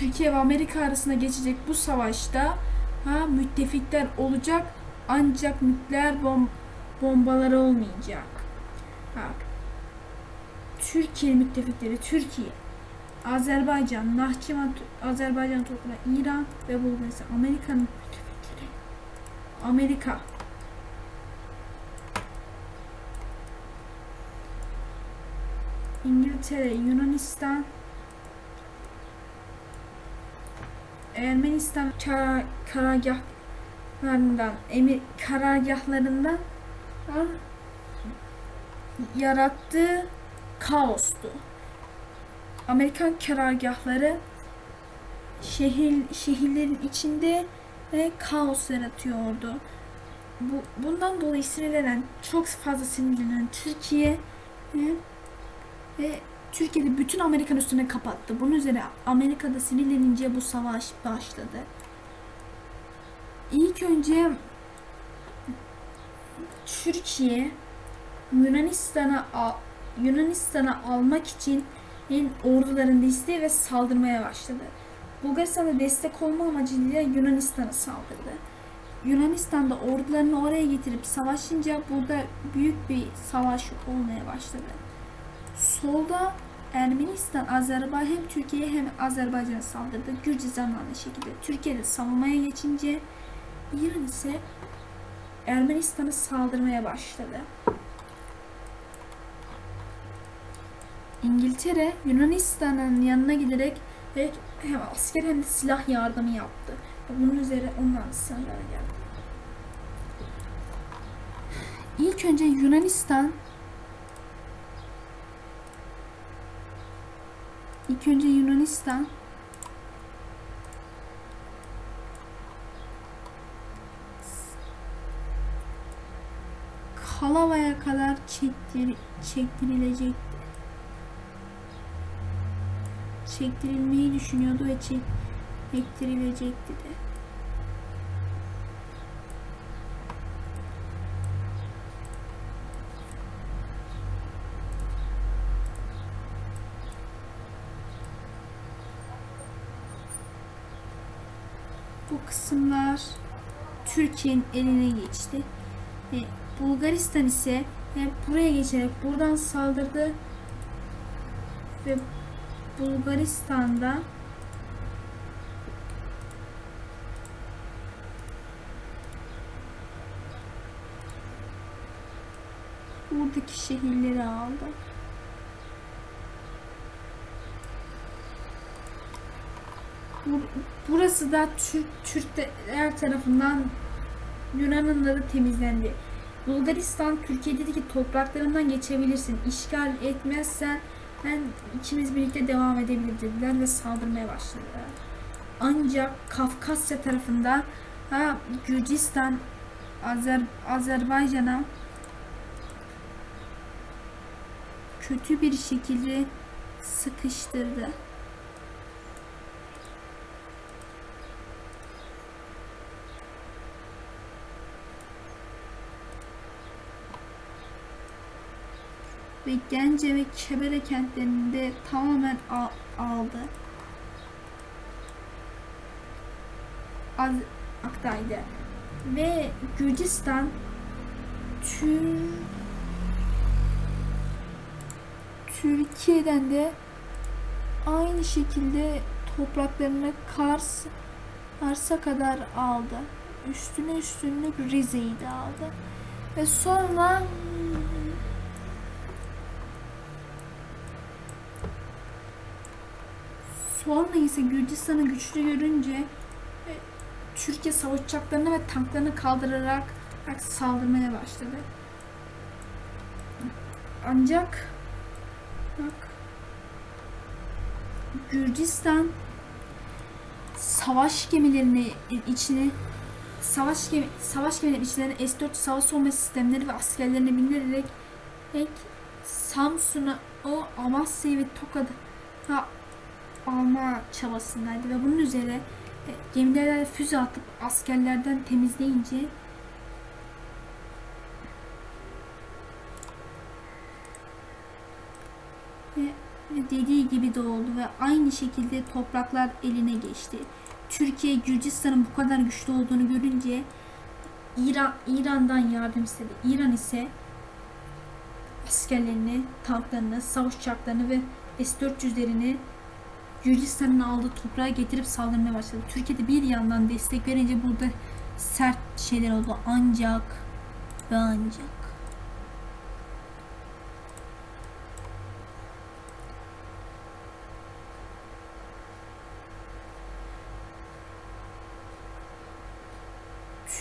Türkiye ve Amerika arasında geçecek bu savaşta ha müttefikler olacak ancak nükleer bom bombaları olmayacak. Bak. Türkiye müttefikleri Türkiye, Azerbaycan, Nahçıvan, Azerbaycan toprağı, İran ve Bulgaristan. Amerika'nın müttefikleri. Amerika. İngiltere, Yunanistan, Ermenistan kara, karargahlarından, emir karargahlarından yarattığı kaostu. Amerikan karargahları şehir şehirlerin içinde ve kaos yaratıyordu. Bu, bundan dolayı sinirlenen, çok fazla sinirlenen Türkiye ve, ve Türkiye'de bütün Amerikan üstüne kapattı. Bunun üzerine Amerika'da sinirlenince bu savaş başladı. İlk önce Türkiye Yunanistan'a Yunanistan'a almak için ordularını desteği ve saldırmaya başladı. Bulgaristan'a destek olma amacıyla Yunanistan'a saldırdı. Yunanistan'da ordularını oraya getirip savaşınca burada büyük bir savaş olmaya başladı. Solda Ermenistan, Azerbaycan hem Türkiye'ye hem Azerbaycan'a saldırdı. Gürcistan aynı şekilde. Türkiye'de savunmaya geçince İran ise Ermenistan'a saldırmaya başladı. İngiltere Yunanistan'ın yanına giderek hem asker hem de silah yardımı yaptı. Bunun üzerine onlar sınırlara geldi. İlk önce Yunanistan İlk önce Yunanistan Kalava'ya kadar çektir, çektirilecekti. Çektirilmeyi düşünüyordu ve çek, çektirilecekti de. Bu kısımlar Türkiye'nin eline geçti. Ve Bulgaristan ise e, buraya geçerek buradan saldırdı ve Bulgaristan'da buradaki şehirleri aldı. Bur- Burası da Türk Türkler tarafından Yunan'ın da temizlendi. Bulgaristan Türkiye ki topraklarından geçebilirsin. İşgal etmezsen ben ikimiz birlikte devam edebilir dediler ve saldırmaya başladılar. Ancak Kafkasya tarafında ha, Gürcistan Azer, Azerbaycan'a kötü bir şekilde sıkıştırdı. Ve Gence ve Kebere kentlerinde tamamen aldı. Az aktaydı. Ve Gürcistan Tür Türkiye'den de aynı şekilde topraklarını Kars Kars'a kadar aldı. Üstüne üstünlük Rize'yi de aldı. Ve sonra Sonra ise Gürcistan'ı güçlü görünce e, Türkiye savaş uçaklarını ve tanklarını kaldırarak saldırmaya başladı. Ancak bak Gürcistan savaş gemilerini içine savaş gemi savaş gemilerinin içlerine S-4 savaş savunma sistemleri ve askerlerini bindirerek ek Samsun'a o Amasya'yı ve Tokat'a alma çabasındaydı ve bunun üzerine e, gemilerden füze atıp askerlerden temizleyince ve dediği gibi de oldu ve aynı şekilde topraklar eline geçti. Türkiye Gürcistan'ın bu kadar güçlü olduğunu görünce İran İran'dan yardım istedi. İran ise askerlerini, tanklarını, savaş uçaklarını ve S-400'lerini Gürcistan'ın aldığı toprağa getirip saldırmaya başladı. Türkiye'de bir yandan destek verince burada sert şeyler oldu. Ancak ve ancak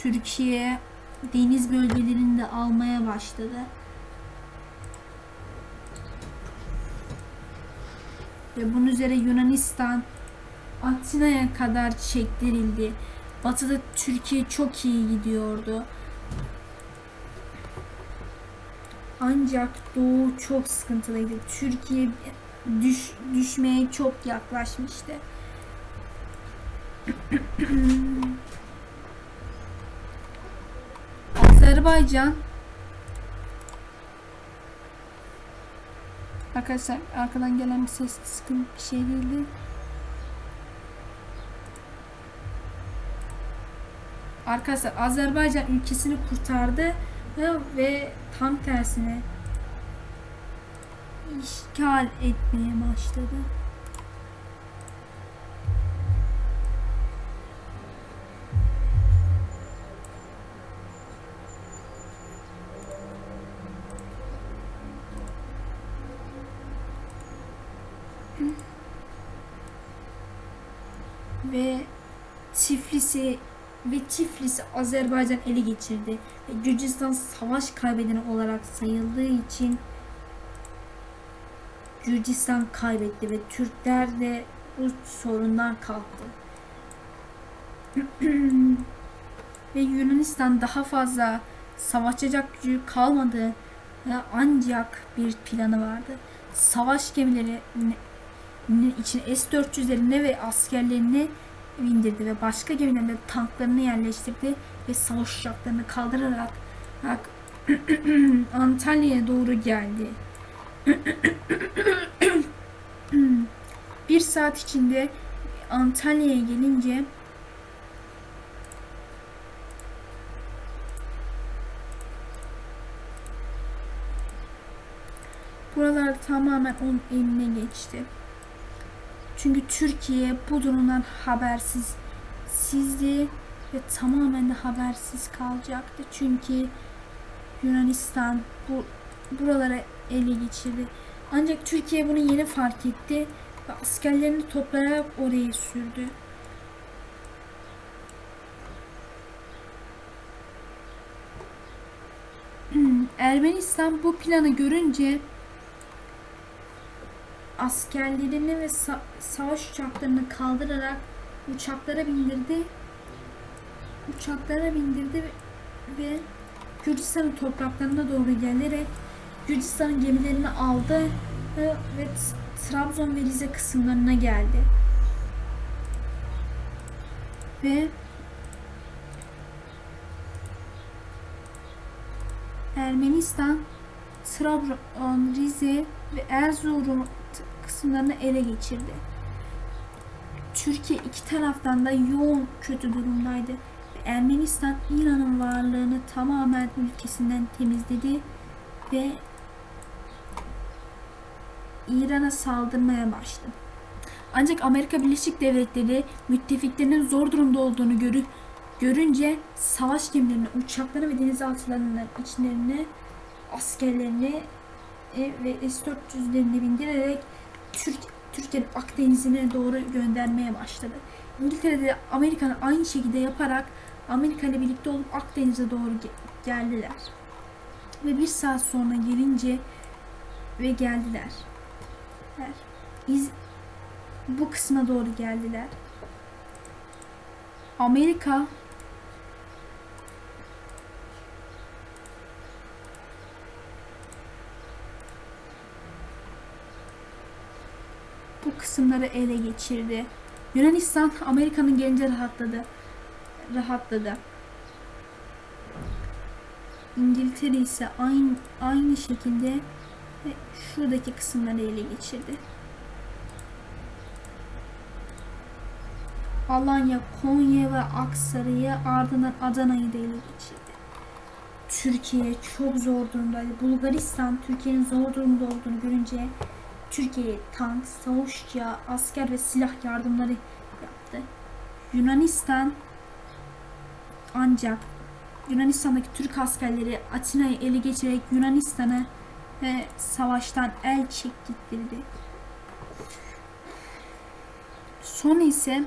Türkiye deniz bölgelerini de almaya başladı. Ve bunun üzerine Yunanistan Atina'ya kadar çektirildi. Batı'da Türkiye çok iyi gidiyordu. Ancak Doğu çok sıkıntılıydı. Türkiye düş, düşmeye çok yaklaşmıştı. Azerbaycan Arkadaşlar arkadan gelen bir ses sıkıntı bir şey değildi. Arkadaşlar Azerbaycan ülkesini kurtardı ve, tam tersine işgal etmeye başladı. Ve Tiflis'i ve Tiflis'i Azerbaycan ele geçirdi. Ve Gürcistan savaş kaybedeni olarak sayıldığı için Gürcistan kaybetti ve Türkler de bu sorundan kalktı. ve Yunanistan daha fazla savaşacak gücü kalmadı ancak bir planı vardı. Savaş gemileri için S-400'lerini ve askerlerini indirdi ve başka gemilerinde tanklarını yerleştirdi ve savaş uçaklarını kaldırarak Antalya'ya doğru geldi. bir saat içinde Antalya'ya gelince buralar tamamen onun eline geçti. Çünkü Türkiye bu durumdan habersiz sizdi ve tamamen de habersiz kalacaktı. Çünkü Yunanistan bu buralara ele geçirdi. Ancak Türkiye bunu yeni fark etti ve askerlerini toplayarak oraya sürdü. Ermenistan bu planı görünce askerlerini ve sa- savaş uçaklarını kaldırarak uçaklara bindirdi. Uçaklara bindirdi ve, Gürcistan'ın topraklarına doğru gelerek Gürcistan'ın gemilerini aldı ve, ve Trabzon ve Rize kısımlarına geldi. Ve Ermenistan, Trabzon, Rize ve Erzurum kısımlarını ele geçirdi. Türkiye iki taraftan da yoğun kötü durumdaydı. Ermenistan İran'ın varlığını tamamen ülkesinden temizledi ve İran'a saldırmaya başladı. Ancak Amerika Birleşik Devletleri müttefiklerinin zor durumda olduğunu görü görünce savaş gemilerini, uçakları ve denizaltılarının içlerine askerlerini e, ve S-400'lerini bindirerek Türk Türkiye'nin Akdeniz'ine doğru göndermeye başladı. İngiltere'de Amerika'nın aynı şekilde yaparak Amerika ile birlikte olup Akdeniz'e doğru ge- geldiler. Ve bir saat sonra gelince ve geldiler. İz, bu kısma doğru geldiler. Amerika kısımları ele geçirdi. Yunanistan Amerika'nın gelince rahatladı. Rahatladı. İngiltere ise aynı, aynı şekilde şuradaki kısımları ele geçirdi. Alanya, Konya ve Aksaray'ı ardından Adana'yı da ele geçirdi. Türkiye çok zor durumdaydı. Bulgaristan Türkiye'nin zor durumda olduğunu görünce Türkiye'ye tank, savaş asker ve silah yardımları yaptı. Yunanistan ancak Yunanistan'daki Türk askerleri Atina'yı ele geçirerek Yunanistan'ı ve savaştan el çektirdi. Sonra ise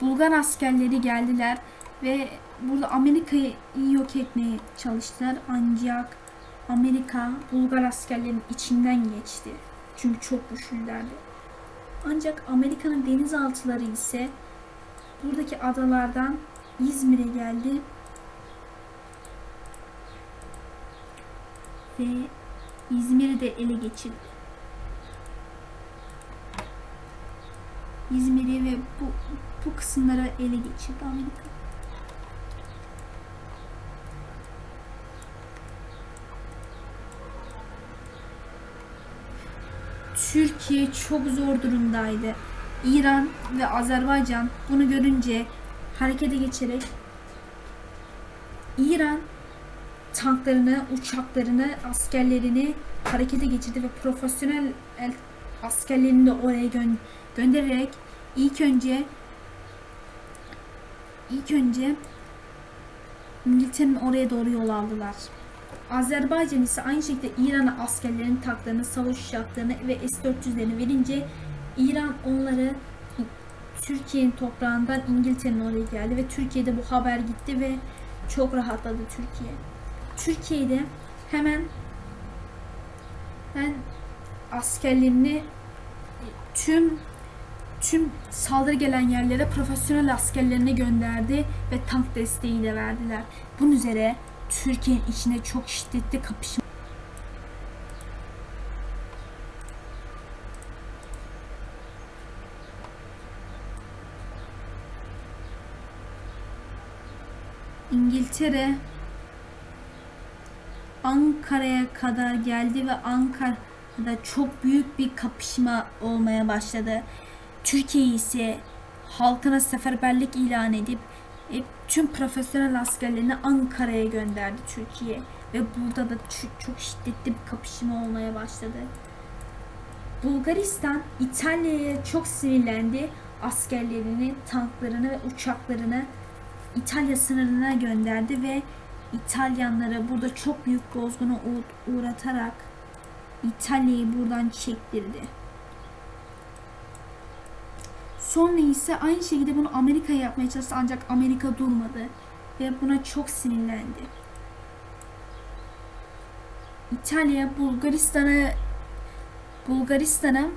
Bulgar askerleri geldiler ve burada Amerika'yı yok etmeye çalıştılar ancak Amerika Bulgar askerlerinin içinden geçti. Çünkü çok güçlülerdi. Ancak Amerika'nın denizaltıları ise buradaki adalardan İzmir'e geldi ve İzmir'i de ele geçirdi. İzmir'i ve bu bu kısımları ele geçirdi Amerika. Türkiye çok zor durumdaydı. İran ve Azerbaycan bunu görünce harekete geçerek İran tanklarını, uçaklarını, askerlerini harekete geçirdi ve profesyonel el- askerlerini de oraya gö- göndererek ilk önce ilk önce İngiltere'nin oraya doğru yol aldılar. Azerbaycan ise aynı şekilde İran'a askerlerin tanklarını, savaş uçaklarını ve S-400'lerini verince İran onları Türkiye'nin toprağından İngiltere'nin oraya geldi ve Türkiye'de bu haber gitti ve çok rahatladı Türkiye. Türkiye'de hemen ben askerlerini tüm tüm saldırı gelen yerlere profesyonel askerlerini gönderdi ve tank desteği de verdiler. Bunun üzere Türkiye'nin içinde çok şiddetli kapışma İngiltere Ankara'ya kadar geldi ve Ankara'da çok büyük bir kapışma olmaya başladı. Türkiye ise halkına seferberlik ilan edip e, tüm profesyonel askerlerini Ankara'ya gönderdi Türkiye ve burada da ço- çok şiddetli bir kapışma olmaya başladı. Bulgaristan İtalya'ya çok sinirlendi. Askerlerini, tanklarını ve uçaklarını İtalya sınırına gönderdi ve İtalyanları burada çok büyük bozguna uğ- uğratarak İtalya'yı buradan çektirdi. Sonra ise aynı şekilde bunu Amerika'ya yapmaya çalıştı ancak Amerika durmadı ve buna çok sinirlendi. İtalya Bulgaristan'ı Bulgaristan'ı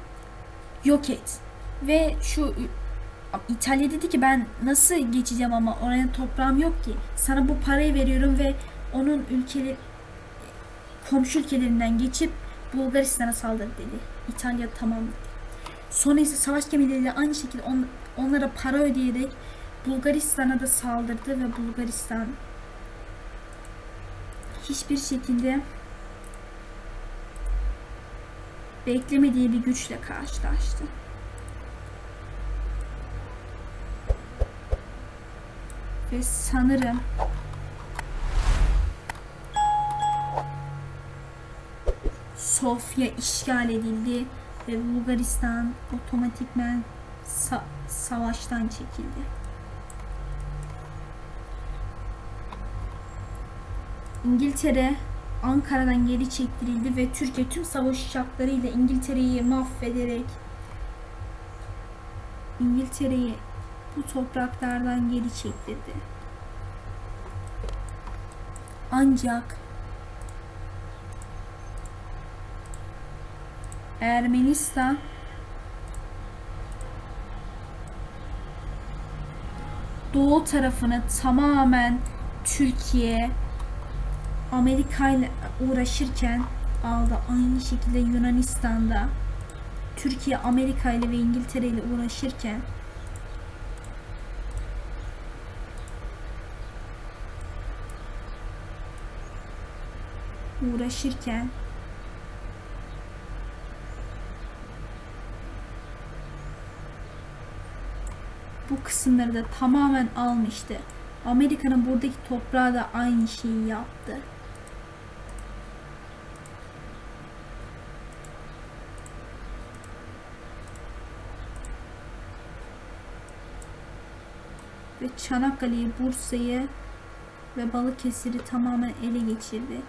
yok et ve şu İtalya dedi ki ben nasıl geçeceğim ama oraya toprağım yok ki. Sana bu parayı veriyorum ve onun ülkeleri komşu ülkelerinden geçip Bulgaristan'a saldır dedi. İtalya tamam dedi. Sonra ise savaş gemileriyle aynı şekilde on, onlara para ödeyerek Bulgaristan'a da saldırdı ve Bulgaristan hiçbir şekilde beklemediği bir güçle karşılaştı. Ve sanırım Sofya işgal edildi ve Bulgaristan otomatikmen sa- savaştan çekildi. İngiltere Ankara'dan geri çektirildi ve Türkiye tüm savaş uçaklarıyla İngiltere'yi mahvederek İngiltere'yi bu topraklardan geri çektirdi. Ancak Ermenistan doğu tarafını tamamen Türkiye Amerika ile uğraşırken aldı. Aynı şekilde Yunanistan'da Türkiye Amerika ile ve İngiltere ile uğraşırken uğraşırken bu kısımları da tamamen almıştı. Amerika'nın buradaki toprağı da aynı şeyi yaptı. Ve Çanakkale'yi, Bursa'yı ve Balıkesir'i tamamen ele geçirdi.